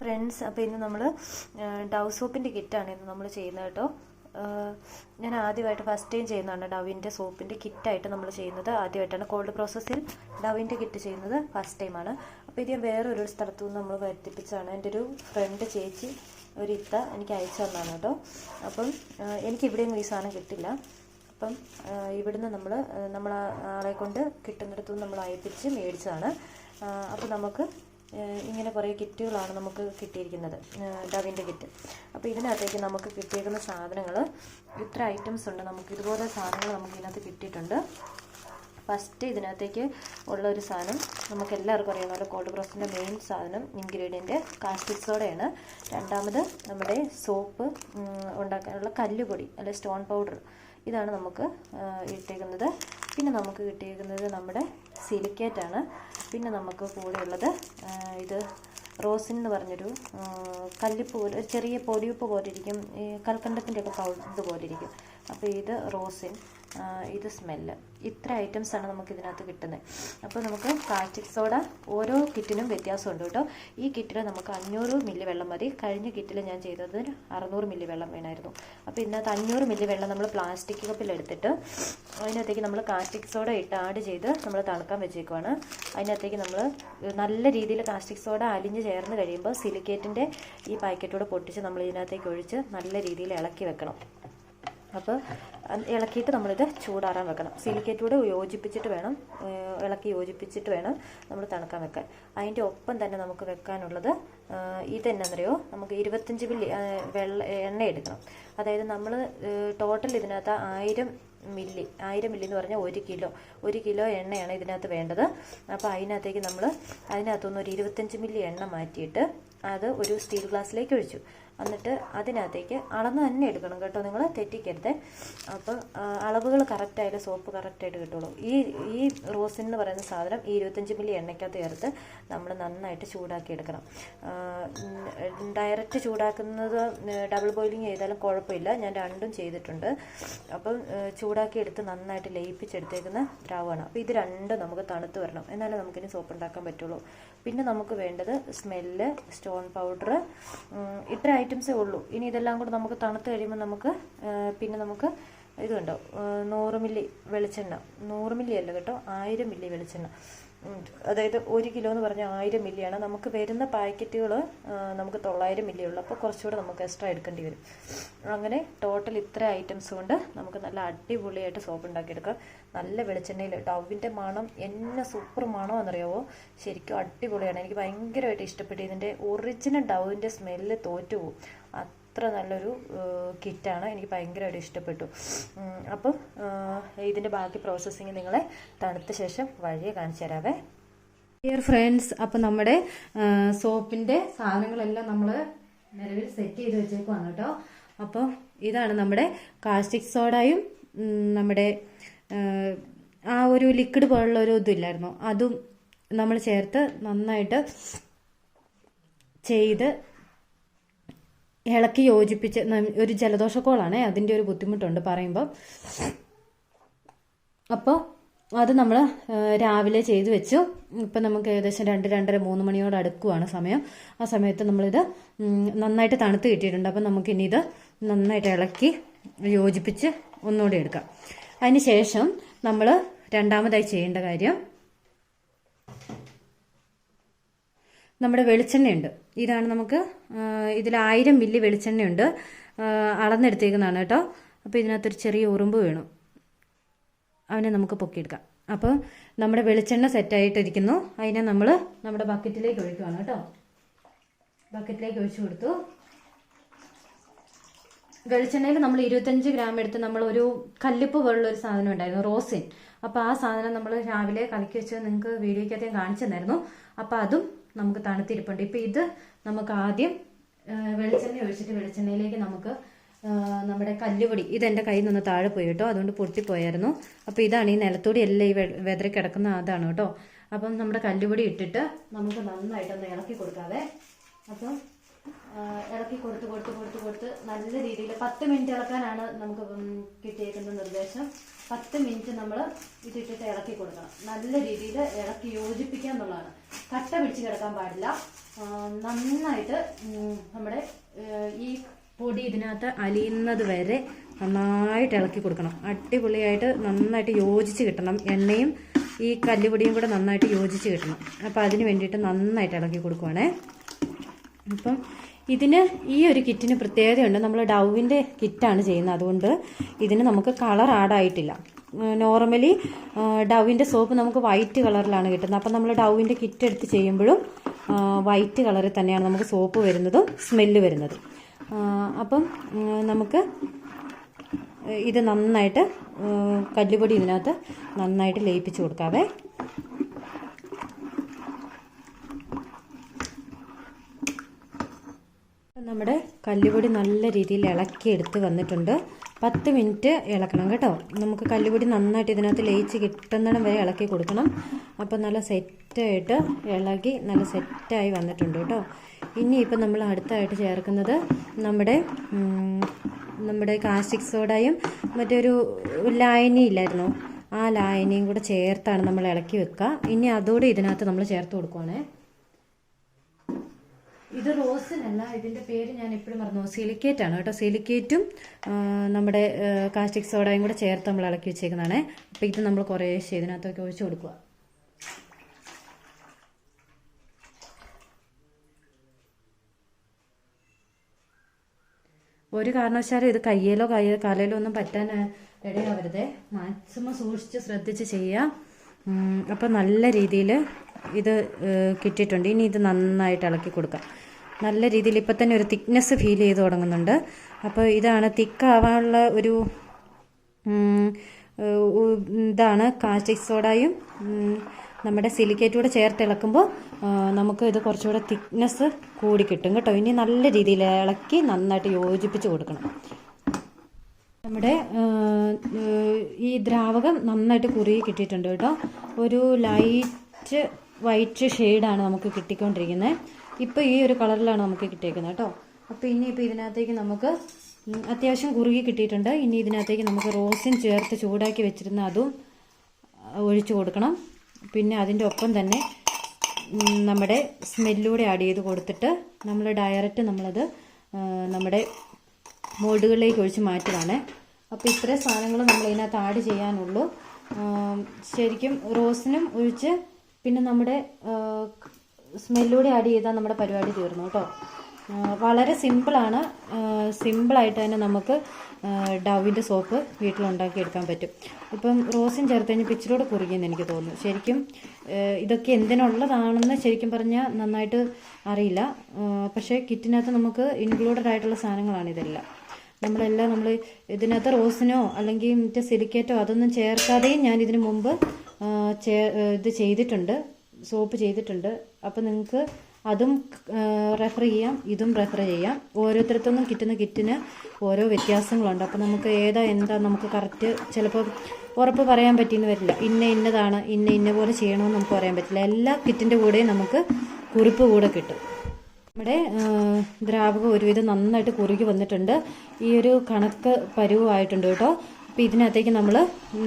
Friends അപ്പോൾ ഇന്ന് നമ്മൾ ഡവ് സോപ്പിന്റെ കിറ്റാണ് ഇന്ന് നമ്മൾ ചെയ്യുന്നത് കേട്ടോ. ഞാൻ ആദ്യമായിട്ട് ഫസ്റ്റ് ടൈം ചെയ്യുന്നതാണ് ഡവിന്റെ സോപ്പിന്റെ കിറ്റായിട്ട് നമ്മൾ ചെയ്യുന്നത്. ആദ്യമായിട്ടാണ് കോൾഡ് പ്രോസസ്സിൽ ഡവിന്റെ കിറ്റ് ചെയ്യുന്നത്. ഫസ്റ്റ് ടൈമാണ് അപ്പോൾ ഇത് ഞാൻ വേറൊരു സ്ഥലത്തു നിന്ന് നമ്മൾ വരുത്തിപ്പിച്ചാണ് എന്റെ ഒരു ഫ്രണ്ട് ചേച്ചി ഒരു ഇത്ത എനിക്ക് അയച്ചു തന്നാണ് കേട്ടോ. അപ്പം ആഹ് എനിക്ക് ഇവിടെയൊന്നും ഈ സാധനം കിട്ടില്ല. അപ്പം ഇവിടുന്ന് നമ്മൾ നമ്മൾ ആളെ കൊണ്ട് കിട്ടുന്നിടത്തു നിന്ന് നമ്മൾ അയപ്പിച്ച് മേടിച്ചതാണ്. അപ്പോൾ നമുക്ക് ഇങ്ങനെ കുറേ കിറ്റുകളാണ് നമുക്ക് കിട്ടിയിരിക്കുന്നത് ഡവിന്റെ കിറ്റ്. അപ്പോൾ ഇതിനകത്തേക്ക് നമുക്ക് കിട്ടിയിരിക്കുന്ന സാധനങ്ങൾ ഇത്ര ഐറ്റംസ് ഉണ്ട് നമുക്ക്. ഇതുപോലെ സാധനങ്ങൾ നമുക്ക് ഇതിനകത്ത് കിട്ടിയിട്ടുണ്ട്. ഫസ്റ്റ് ഇതിനകത്തേക്ക് ഉള്ള ഒരു സാധനം നമുക്ക് എല്ലാവർക്കും അറിയാവുന്ന പോലെ കോൾഡ് പ്രസിന്റെ മെയിൻ സാധനം ഇൻഗ്രീഡിയന്റ് കാസ്റ്റിക് സോഡയാണ് രണ്ടാമത് നമ്മുടെ സോപ്പ് ഉണ്ടാക്കാനുള്ള കല്ലുപൊടി അല്ലെ സ്റ്റോൺ പൗഡർ ഇതാണ് നമുക്ക് ഇട്ടേക്കുന്നത്. പിന്നെ നമുക്ക് കിട്ടിയിരിക്കുന്നത് നമ്മുടെ സിലിക്കേറ്റാണ്. പിന്നെ നമുക്ക് കൂടെയുള്ളത് ഇത് റോസിൻ എന്ന് പറഞ്ഞൊരു കല്ലിപ്പ് പോലെ ചെറിയ പൊടിയുപ്പ് പോലെ ഇരിക്കും ഈ കൽക്കണ്ടത്തിന്റെ ഒക്കെ പൗഡർ ഇതുപോലെ ഇരിക്കും. അപ്പോൾ ഇത് റോസിൻ. ഇത് സ്മെല്ല് ഇത്ര ഐറ്റംസാണ് നമുക്ക് ഇതിനകത്ത് കിട്ടുന്നത് അപ്പോൾ നമുക്ക് കാച്ചിക് സോഡ ഓരോ കിറ്റിനും വ്യത്യാസമുണ്ട് കേട്ടോ. ഈ കിറ്റിൽ നമുക്ക് അഞ്ഞൂറ് മില്ലി വെള്ളം മതി. കഴിഞ്ഞ കിറ്റിൽ ഞാൻ ചെയ്തതിന് അറുന്നൂറ് മില്ലി വെള്ളം വേണമായിരുന്നു അപ്പോൾ ഇതിനകത്ത് അഞ്ഞൂറ് മില്ലി വെള്ളം നമ്മൾ പ്ലാസ്റ്റിക് കപ്പിൽ എടുത്തിട്ട് അതിനകത്തേക്ക് നമ്മൾ കാസ്റ്റിക് സോഡ ഇട്ട് ആഡ് ചെയ്ത് നമ്മൾ തണുക്കാൻ വെച്ചേക്കുവാണ്. അതിനകത്തേക്ക് നമ്മൾ നല്ല രീതിയിൽ കാസ്റ്റിക് സോഡ അലിഞ്ഞ് ചേർന്ന് കഴിയുമ്പോൾ സിലിക്കേറ്റിന്റെ ഈ പാക്കറ്റോട് പൊട്ടിച്ച് നമ്മൾ ഇതിനകത്തേക്ക് ഒഴിച്ച് നല്ല രീതിയിൽ ഇളക്കി വെക്കണം. അപ്പോൾ ഇളക്കിയിട്ട് നമ്മളിത് ചൂടാറാൻ വെക്കണം. സിലിക്കേറ്റൂടെ യോജിപ്പിച്ചിട്ട് വേണം. ഇളക്കി യോജിപ്പിച്ചിട്ട് വേണം നമ്മൾ തണുക്കാൻ വെക്കാൻ. അതിന്റെ ഒപ്പം തന്നെ നമുക്ക് വെക്കാനുള്ളത് ഇതെന്നറിയോ നമുക്ക് ഇരുപത്തഞ്ച് മില്ലി വെള്ള എണ്ണ എടുക്കണം. അതായത് നമ്മൾ ടോട്ടൽ ഇതിനകത്ത് ആയിരം മില്ലി ആയിരം മില്ലി എന്ന് പറഞ്ഞാൽ ഒരു കിലോ. ഒരു കിലോ എണ്ണയാണ് ഇതിനകത്ത് വേണ്ടത്. അപ്പോൾ അതിനകത്തേക്ക് നമ്മൾ അതിനകത്തുനിന്ന് ഒരു ഇരുപത്തഞ്ച് മില്ലി എണ്ണ മാറ്റിയിട്ട് അത് ഒരു സ്റ്റീൽ ഗ്ലാസ്സിലേക്ക് ഒഴിച്ചു. എന്നിട്ട് അതിനകത്തേക്ക് അളന്ന് തന്നെ എടുക്കണം കേട്ടോ. നിങ്ങൾ തെറ്റിക്കരുത്. അപ്പോൾ അളവുകൾ കറക്റ്റായാലും സോപ്പ് കറക്റ്റായിട്ട് കിട്ടുള്ളൂ. ഈ ഈ റോസിൻ എന്ന് പറയുന്ന സാധനം ഈ ഇരുപത്തഞ്ച് മില്ലി എണ്ണയ്ക്കകത്ത് ചേർത്ത് നമ്മൾ നന്നായിട്ട് ചൂടാക്കി എടുക്കണം. ഡയറക്റ്റ് ചൂടാക്കുന്നത് ഡബിൾ ബോയിലിംഗ് ചെയ്താലും കുഴപ്പമില്ല. ഞാൻ രണ്ടും ചെയ്തിട്ടുണ്ട്. അപ്പം ചൂടാക്കി എടുത്ത് നന്നായിട്ട് ലയിപ്പിച്ചെടുത്തേക്കുന്ന ദ്രാവമാണ് അപ്പോൾ ഇത് രണ്ടും നമുക്ക് തണുത്ത് വരണം. എന്നാലേ നമുക്കിനി സോപ്പ് ഉണ്ടാക്കാൻ പറ്റുള്ളൂ. പിന്നെ നമുക്ക് വേണ്ടത് സ്മെല്ല് സ്റ്റോൺ പൗഡർ ഇത്ര ഐറ്റംസേ ഉള്ളൂ. ഇനി ഇതെല്ലാം കൂടെ നമുക്ക് തണുത്ത് കഴിയുമ്പോൾ നമുക്ക് പിന്നെ നമുക്ക് ഇതുണ്ടോ? നൂറ് മില്ലി വെളിച്ചെണ്ണ. നൂറ് മില്ലി അല്ല കേട്ടോ ആയിരം മില്ലി വെളിച്ചെണ്ണ. അതായത് ഒരു കിലോ എന്ന് പറഞ്ഞാൽ ആയിരം മില്ലിയാണ്. നമുക്ക് വരുന്ന പാക്കറ്റുകൾ നമുക്ക് തൊള്ളായിരം മില്ലി ഉള്ളൂ അപ്പോൾ കുറച്ചുകൂടെ നമുക്ക് എക്സ്ട്രാ എടുക്കേണ്ടി വരും. അങ്ങനെ ടോട്ടൽ ഇത്ര ഐറ്റംസ് കൊണ്ട് നമുക്ക് നല്ല അടിപൊളിയായിട്ട് സോപ്പ് ഉണ്ടാക്കിയെടുക്കാം. നല്ല വെളിച്ചെണ്ണയിൽ ഡവിന്റെ മണം എന്നെ സൂപ്പർ മണമെന്നറിയാവോ ശരിക്കും അടിപൊളിയാണ്. എനിക്ക് ഭയങ്കരമായിട്ട് ഇഷ്ടപ്പെട്ടു. ഇതിന്റെ ഒറിജിനൽ ഡവിന്റെ സ്മെല്ല് തോറ്റുപോകും. അത്ര നല്ലൊരു കിറ്റാണ്. എനിക്ക് ഭയങ്കരമായിട്ട് ഇഷ്ടപ്പെട്ടു. അപ്പം ഇതിന്റെ ബാക്കി പ്രോസസ്സിങ് നിങ്ങളെ തണുത്ത ശേഷം വഴിയെ കാണിച്ചു തരാവേ. ഡിയർ ഫ്രണ്ട്സ് അപ്പം നമ്മുടെ സോപ്പിന്റെ സാധനങ്ങളെല്ലാം നമ്മൾ നിലവിൽ സെറ്റ് ചെയ്ത് വെച്ചേക്കുവാണ് കേട്ടോ. അപ്പോൾ ഇതാണ് നമ്മുടെ കാസ്റ്റിക് സോഡയും നമ്മുടെ ആ ഒരു ലിക്വിഡ് പോലുള്ള ഒരു ഇതില്ലായിരുന്നു അതും നമ്മൾ ചേർത്ത് നന്നായിട്ട് ചെയ്ത് ഇളക്കി യോജിപ്പിച്ച് ഒരു ജലദോഷക്കോളാണ് അതിന്റെ ഒരു ബുദ്ധിമുട്ടുണ്ട് പറയുമ്പോൾ അപ്പോൾ അത് നമ്മൾ രാവിലെ ചെയ്തു വെച്ചു. ഇപ്പം നമുക്ക് ഏകദേശം രണ്ട് രണ്ടര മൂന്ന് മണിയോട് അടുക്കുവാണ് സമയം. ആ സമയത്ത് നമ്മളിത് നന്നായിട്ട് തണുത്ത് കിട്ടിയിട്ടുണ്ട്. അപ്പം നമുക്കിനി ഇത് നന്നായിട്ട് ഇളക്കി യോജിപ്പിച്ച് ഒന്നുകൂടി എടുക്കാം. അതിന് ശേഷം നമ്മൾ രണ്ടാമതായി ചെയ്യേണ്ട കാര്യം നമ്മുടെ വെളിച്ചെണ്ണയുണ്ട്. ഇതാണ് നമുക്ക് ഇതിൽ ആയിരം മില്ലി വെളിച്ചെണ്ണയുണ്ട്. അളന്നെടുത്തേക്കുന്നതാണ് കേട്ടോ. അപ്പോൾ ഇതിനകത്തൊരു ചെറിയ ഉറുമ്പ് വീണു. അവനെ നമുക്ക് പൊക്കിയെടുക്കാം. അപ്പോൾ നമ്മുടെ വെളിച്ചെണ്ണ സെറ്റായിട്ടിരിക്കുന്നു. അതിനെ നമ്മൾ നമ്മുടെ ബക്കറ്റിലേക്ക് ഒഴിക്കുകയാണ് കേട്ടോ. ബക്കറ്റിലേക്ക് ഒഴിച്ചു കൊടുത്തു. വെളിച്ചെണ്ണയിൽ നമ്മൾ ഇരുപത്തഞ്ച് ഗ്രാം എടുത്ത് നമ്മൾ ഒരു കല്ലിപ്പ് പോലുള്ള ഒരു സാധനം ഉണ്ടായിരുന്നു റോസിൻ. അപ്പോൾ ആ സാധനം നമ്മൾ രാവിലെ കലക്കി വെച്ച് നിങ്ങൾക്ക് വീഡിയോയ്ക്കകത്ത് കാണിച്ചു തന്നായിരുന്നു. അപ്പോൾ അതും നമുക്ക് തണുത്തിരിപ്പുണ്ട്. ഇപ്പം ഇത് നമുക്ക് ആദ്യം വെളിച്ചെണ്ണ ഒഴിച്ചിട്ട് വെളിച്ചെണ്ണയിലേക്ക് നമുക്ക് നമ്മുടെ കല്ലുപൊടി ഇതെന്റെ കയ്യിൽ നിന്ന് താഴെ പോയി കേട്ടോ. അതുകൊണ്ട് പൊട്ടിപ്പോയായിരുന്നു അപ്പോൾ ഇതാണ് ഈ നിലത്തൂടി എല്ലാം ഈ വെതറി കിടക്കുന്ന അതാണ് കേട്ടോ. അപ്പം നമ്മുടെ കല്ലുപൊടി ഇട്ടിട്ട് നമുക്ക് നന്നായിട്ടൊന്ന് ഇളക്കി കൊടുക്കാതെ അപ്പം ഇളക്കി കൊടുത്ത് കൊടുത്ത് കൊടുത്ത് കൊടുത്ത് നല്ല രീതിയിൽ പത്ത് മിനിറ്റ് ഇളക്കാനാണ് നമുക്ക് കിട്ടിയേക്കുന്ന നിർദ്ദേശം. പത്ത് മിനിറ്റ് നമ്മൾ ഇതിട്ടിട്ട് ഇളക്കി കൊടുക്കണം. നല്ല രീതിയിൽ ഇളക്കി യോജിപ്പിക്കുക എന്നുള്ളതാണ്. കട്ട പിടിച്ച് കിടക്കാൻ പാടില്ല. നന്നായിട്ട് നമ്മുടെ ഈ പൊടി ഇതിനകത്ത് അലിയുന്നത് വരെ നന്നായിട്ട് ഇളക്കി കൊടുക്കണം. അടിപൊളിയായിട്ട് നന്നായിട്ട് യോജിച്ച് കിട്ടണം. എണ്ണയും ഈ കല്ലുപൊടിയും കൂടെ നന്നായിട്ട് യോജിച്ച് കിട്ടണം. അപ്പോൾ അതിന് വേണ്ടിയിട്ട് നന്നായിട്ട് ഇളക്കി കൊടുക്കുവാണേ. അപ്പം ഇതിന് ഈ ഒരു കിറ്റിന് പ്രത്യേകതയുണ്ട്. നമ്മൾ ഡൗവിന്റെ കിറ്റാണ് ചെയ്യുന്നത്. അതുകൊണ്ട് ഇതിന് നമുക്ക് കളർ ആഡായിട്ടില്ല നോർമലി ഡൗവിന്റെ സോപ്പ് നമുക്ക് വൈറ്റ് കളറിലാണ് കിട്ടുന്നത്. അപ്പം നമ്മൾ ഡൗവിന്റെ കിറ്റ് എടുത്ത് ചെയ്യുമ്പോഴും വൈറ്റ് കളറിൽ തന്നെയാണ് നമുക്ക് സോപ്പ് വരുന്നതും സ്മെല്ല് വരുന്നതും. അപ്പം നമുക്ക് ഇത് നന്നായിട്ട് കല്ലുപൊടി ഇതിനകത്ത് നന്നായിട്ട് ലയിപ്പിച്ച് കൊടുക്കാവേ. നമ്മുടെ കല്ലുപൊടി നല്ല രീതിയിൽ ഇളക്കി എടുത്ത് വന്നിട്ടുണ്ട്. പത്ത് മിനിറ്റ് ഇളക്കണം കേട്ടോ. നമുക്ക് കല്ലുപൊടി നന്നായിട്ട് ഇതിനകത്ത് ലയിച്ച് കിട്ടുന്നിടം വരെ ഇളക്കി കൊടുക്കണം. അപ്പോൾ നല്ല സെറ്റായിട്ട് ഇളകി നല്ല സെറ്റായി വന്നിട്ടുണ്ട് കേട്ടോ. ഇനി ഇപ്പം നമ്മൾ അടുത്തായിട്ട് ചേർക്കുന്നത് നമ്മുടെ നമ്മുടെ കാസ്റ്റിക് സോഡയും മറ്റൊരു ലായനി ഇല്ലായിരുന്നോ. ആ ലായനിയും കൂടെ ചേർത്താണ് നമ്മൾ ഇളക്കി വെക്കുക. ഇനി അതോടെ ഇതിനകത്ത് നമ്മൾ ചേർത്ത് കൊടുക്കുവാണേ. ഇത് റോസിനല്ല ഇതിന്റെ പേര് ഞാൻ എപ്പോഴും മറന്നു. സിലിക്കേറ്റ് ആണ് കേട്ടോ. സിലിക്കേറ്റും നമ്മുടെ കാസ്റ്റിക് സോഡയും കൂടെ ചേർത്ത് നമ്മൾ ഇളക്കി വെച്ചേക്കുന്നതാണ്. അപ്പോൾ ഇത് നമ്മൾ കുറേശ്ശെ ഇതിനകത്തൊക്കെ ഒഴിച്ചു കൊടുക്കുക. ഒരു കാരണവശാലും ഇത് കയ്യിലോ കയ്യ കാലയിലോ ഒന്നും പറ്റാൻ ഇടയാവരുതേ. മാക്സിമം സൂക്ഷിച്ച് ശ്രദ്ധിച്ച് ചെയ്യുക. അപ്പോൾ നല്ല രീതിയിൽ ഇത് കിട്ടിയിട്ടുണ്ട്. ഇനി ഇത് നന്നായിട്ട് ഇളക്കി കൊടുക്കാം. നല്ല രീതിയിൽ ഇപ്പം തന്നെ ഒരു തിക്നെസ് ഫീൽ ചെയ്ത് തുടങ്ങുന്നുണ്ട്. അപ്പോൾ ഇതാണ് തിക്കാവാനുള്ള ഒരു ഇതാണ് കാസ്റ്റിക് സോഡയും നമ്മുടെ സിലിക്കേറ്റ് കൂടെ ചേർത്ത് ഇളക്കുമ്പോൾ നമുക്ക് ഇത് കുറച്ചുകൂടെ തിക്നെസ് കൂടി കിട്ടും കേട്ടോ. ഇനി നല്ല രീതിയിൽ ഇളക്കി നന്നായിട്ട് യോജിപ്പിച്ച് കൊടുക്കണം. നമ്മുടെ ഈ ദ്രാവകം നന്നായിട്ട് കുറുകി കിട്ടിയിട്ടുണ്ട് കേട്ടോ. ഒരു ലൈറ്റ് വൈറ്റ് ഷെയ്ഡാണ് നമുക്ക് കിട്ടിക്കൊണ്ടിരിക്കുന്നത് ഇപ്പോൾ ഈ ഒരു കളറിലാണ് നമുക്ക് കിട്ടിയേക്കുന്നത് കേട്ടോ. അപ്പോൾ ഇനി ഇപ്പോൾ ഇതിനകത്തേക്ക് നമുക്ക് അത്യാവശ്യം കുറുകി കിട്ടിയിട്ടുണ്ട്. ഇനി ഇതിനകത്തേക്ക് നമുക്ക് റോസിൻ ചേർത്ത് ചൂടാക്കി വെച്ചിരുന്ന അതും ഒഴിച്ചു കൊടുക്കണം. പിന്നെ അതിന്റെ ഒപ്പം തന്നെ നമ്മുടെ സ്മെല്ലൂടെ ആഡ് ചെയ്ത് കൊടുത്തിട്ട് നമ്മൾ ഡയറക്റ്റ് നമ്മളത് നമ്മുടെ മോൾഡുകളിലേക്ക് ഒഴിച്ച് മാറ്റുവാണ്. അപ്പോൾ ഇത്രയും സാധനങ്ങൾ നമ്മൾ ഇതിനകത്ത് ആഡ് ചെയ്യാനുള്ളൂ. ശരിക്കും റോസിനും ഒഴിച്ച് പിന്നെ നമ്മുടെ സ്മെല്ലൂടെ ആഡ് ചെയ്താൽ നമ്മുടെ പരിപാടി തീർന്നു കേട്ടോ. വളരെ സിമ്പിളാണ് സിമ്പിളായിട്ട് തന്നെ നമുക്ക് ഡവിന്റെ സോപ്പ് വീട്ടിലുണ്ടാക്കി എടുക്കാൻ പറ്റും. ഇപ്പം റോസും ചേർത്ത് കഴിഞ്ഞാൽ ഇച്ചിരൂടെ കുറുകിയെന്ന് എനിക്ക് തോന്നുന്നു. ശരിക്കും ഇതൊക്കെ എന്തിനുള്ളതാണെന്ന് ശരിക്കും പറഞ്ഞാൽ നന്നായിട്ട് അറിയില്ല. പക്ഷേ കിറ്റിനകത്ത് നമുക്ക് ഇൻക്ലൂഡഡ് ആയിട്ടുള്ള സാധനങ്ങളാണ് ഇതെല്ലാം. നമ്മളെല്ലാം നമ്മൾ ഇതിനകത്ത് റോസിനോ അല്ലെങ്കിൽ മറ്റേ സിലിക്കേറ്റോ അതൊന്നും ചേർക്കാതെയും ഞാൻ ഇതിനു മുമ്പ് ഇത് ചെയ്തിട്ടുണ്ട്. സോപ്പ് ചെയ്തിട്ടുണ്ട്. അപ്പോൾ നിങ്ങൾക്ക് അതും റെഫർ ചെയ്യാം. ഇതും റെഫർ ചെയ്യാം. ഓരോരുത്തരത്തൊന്നും കിട്ടുന്ന കിറ്റിന് ഓരോ വ്യത്യാസങ്ങളുണ്ട്. അപ്പോൾ നമുക്ക് ഏതാ എന്താ നമുക്ക് കറക്റ്റ് ചിലപ്പോൾ ഉറപ്പ് പറയാൻ പറ്റിയെന്ന് വരില്ല. ഇന്ന ഇന്നതാണ് ഇന്ന ഇന്ന പോലെ ചെയ്യണമെന്ന് നമുക്ക് പറയാൻ പറ്റില്ല. എല്ലാ കിറ്റിന്റെ കൂടെയും നമുക്ക് കുറിപ്പ് കൂടെ കിട്ടും. നമ്മുടെ ദ്രാവകം ഒരുവിധം നന്നായിട്ട് കുറുകി വന്നിട്ടുണ്ട്. ഈ ഒരു കണക്ക് പരുവായിട്ടുണ്ട് കേട്ടോ. അപ്പോൾ ഇതിനകത്തേക്ക് നമ്മൾ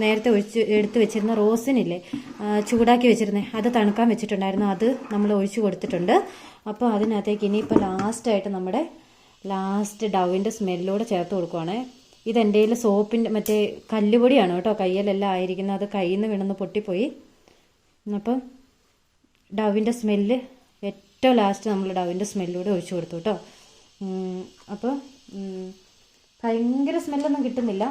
നേരത്തെ ഒഴിച്ച് എടുത്ത് വെച്ചിരുന്ന റോസിനില്ലേ ചൂടാക്കി വെച്ചിരുന്നേ അത് തണുക്കാൻ വെച്ചിട്ടുണ്ടായിരുന്നു. അത് നമ്മൾ ഒഴിച്ചു കൊടുത്തിട്ടുണ്ട്. അപ്പോൾ അതിനകത്തേക്ക് ഇനിയിപ്പോൾ ലാസ്റ്റായിട്ട് നമ്മുടെ ലാസ്റ്റ് ഡവിന്റെ സ്മെല്ലോടെ ചേർത്ത് കൊടുക്കുവാണേ. ഇതെന്റെ കയ്യിൽ സോപ്പിന്റെ മറ്റേ കല്ലുപൊടിയാണ് കേട്ടോ. കയ്യിലെല്ലാം ആയിരിക്കുന്നത്. അത് കയ്യിൽ നിന്ന് വീണെന്ന് പൊട്ടിപ്പോയി. അപ്പം ഡവിന്റെ സ്മെല്ല് ഏറ്റവും ലാസ്റ്റ് നമ്മൾ ഡവിന്റെ സ്മെല്ലൂടെ ഒഴിച്ചു കൊടുത്തു കേട്ടോ അപ്പോൾ ഭയങ്കര സ്മെല്ലൊന്നും കിട്ടുന്നില്ല.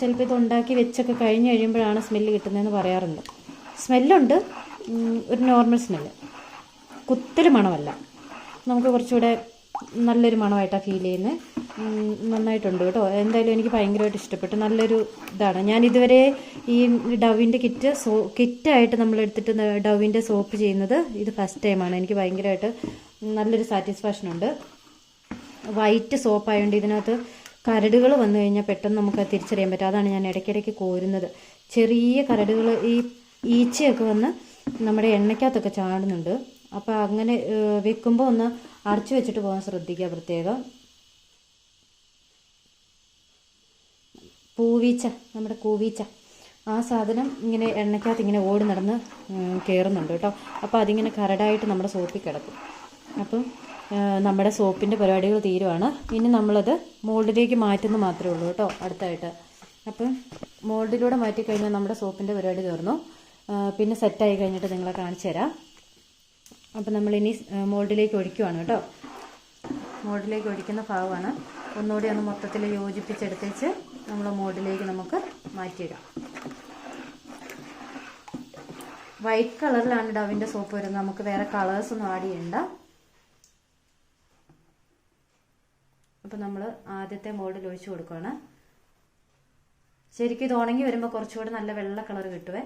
ചിലപ്പോൾ ഇത് ഉണ്ടാക്കി വെച്ചൊക്കെ കഴിഞ്ഞ് കഴിയുമ്പോഴാണ് സ്മെല്ല് കിട്ടുന്നതെന്ന് പറയാറുണ്ട്. സ്മെല്ലുണ്ട് ഒരു നോർമൽ സ്മെല്ല് കുത്തൽ മണമല്ല. നമുക്ക് കുറച്ചുകൂടെ നല്ലൊരു മണമായിട്ടാണ് ഫീൽ ചെയ്യുന്നത് നന്നായിട്ടുണ്ട് കേട്ടോ. എന്തായാലും എനിക്ക് ഭയങ്കരമായിട്ട് ഇഷ്ടപ്പെട്ടു. നല്ലൊരു ഇതാണ്. ഞാൻ ഇതുവരെ ഈ ഡവിന്റെ കിറ്റ് സോ കിറ്റായിട്ട് നമ്മൾ എടുത്തിട്ട് ഡവിന്റെ സോപ്പ് ചെയ്യുന്നത് ഇത് ഫസ്റ്റ് ടൈമാണ് എനിക്ക് ഭയങ്കരമായിട്ട് നല്ലൊരു സാറ്റിസ്ഫാക്ഷൻ ഉണ്ട്. വൈറ്റ് സോപ്പ് ആയതുകൊണ്ട് ഇതിനകത്ത് കരടുകൾ വന്നു കഴിഞ്ഞാൽ പെട്ടെന്ന് നമുക്ക് തിരിച്ചറിയാൻ പറ്റും. അതാണ് ഞാൻ ഇടയ്ക്കിടയ്ക്ക് കോരുന്നത്. ചെറിയ കരടുകൾ ഈ ഈച്ചയൊക്കെ വന്ന് നമ്മുടെ എണ്ണയ്ക്കകത്തൊക്കെ ചാടുന്നുണ്ട്. അപ്പോൾ അങ്ങനെ വെക്കുമ്പോൾ ഒന്ന് അടച്ചു വെച്ചിട്ട് പോകാൻ ശ്രദ്ധിക്കുക പ്രത്യേകം. പൂവീച്ച നമ്മുടെ കൂവീച്ച ആ സാധനം ഇങ്ങനെ എണ്ണയ്ക്കകത്ത് ഇങ്ങനെ ഓടി നടന്ന് കയറുന്നുണ്ട് കേട്ടോ. അപ്പോൾ അതിങ്ങനെ കരടായിട്ട് നമ്മുടെ സോപ്പിൽ കിടക്കും. അപ്പം നമ്മുടെ സോപ്പിന്റെ പരിപാടികൾ തീരുവാണ്. ഇനി നമ്മളത് മോൾഡിലേക്ക് മാറ്റുന്നു മാത്രമേ ഉള്ളൂ കേട്ടോ അടുത്തായിട്ട്. അപ്പം മോൾഡിലൂടെ മാറ്റിക്കഴിഞ്ഞാൽ നമ്മുടെ സോപ്പിന്റെ പരിപാടി തീർന്നു. പിന്നെ സെറ്റായി കഴിഞ്ഞിട്ട് നിങ്ങളെ കാണിച്ചു തരാം. അപ്പം നമ്മളിനി മോൾഡിലേക്ക് ഒഴിക്കുവാണ് കേട്ടോ. മോൾഡിലേക്ക് ഒഴിക്കുന്ന ഭാഗമാണ്. ഒന്നുകൂടി ഒന്ന് മൊത്തത്തിൽ യോജിപ്പിച്ചെടുത്തേച്ച് നമ്മൾ മോഡിലേക്ക് നമുക്ക് മാറ്റിയിടാം. വൈറ്റ് കളറിലാണ് ഡവിന്റെ സോപ്പ് വരുന്നത്. നമുക്ക് വേറെ കളേഴ്സ് ഒന്നും ആഡ് ചെയ്യണ്ട. അപ്പം നമ്മൾ ആദ്യത്തെ മോഡിൽ ഒഴിച്ചു കൊടുക്കുകയാണ് ശരിക്കും ഇത് ഉണങ്ങി വരുമ്പോൾ കുറച്ചുകൂടി നല്ല വെള്ള കളർ കിട്ടുവേ.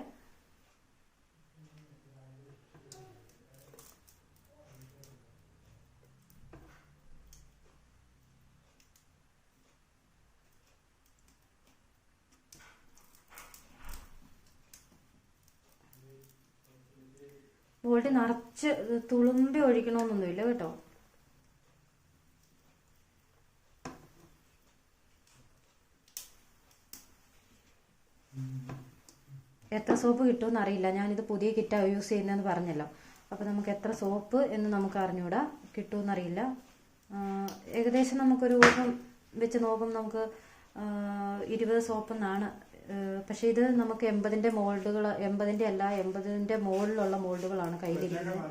മോൾഡ് നിറച്ച് തുളുമ്പി ഒഴിക്കണമെന്നൊന്നുമില്ല കേട്ടോ. എത്ര സോപ്പ് കിട്ടുമെന്ന് അറിയില്ല. ഞാനിത് പുതിയ കിറ്റാണ് യൂസ് ചെയ്യുന്നതെന്ന് പറഞ്ഞല്ലോ. അപ്പോൾ നമുക്ക് എത്ര സോപ്പ് എന്ന് നമുക്ക് അറിഞ്ഞൂടാ. കിട്ടുമെന്നറിയില്ല. ഏകദേശം നമുക്കൊരു ഊഹം വെച്ച് നോക്കുമ്പോൾ നമുക്ക് ഇരുപത് സോപ്പ് എന്നാണ് പക്ഷേ ഇത് നമുക്ക് എൺപതിന്റെ മോൾഡുകൾ എൺപതിന്റെ അല്ല എൺപതിന്റെ മുകളിലുള്ള മോൾഡുകളാണ് കയ്യിലിരിക്കുന്നത്.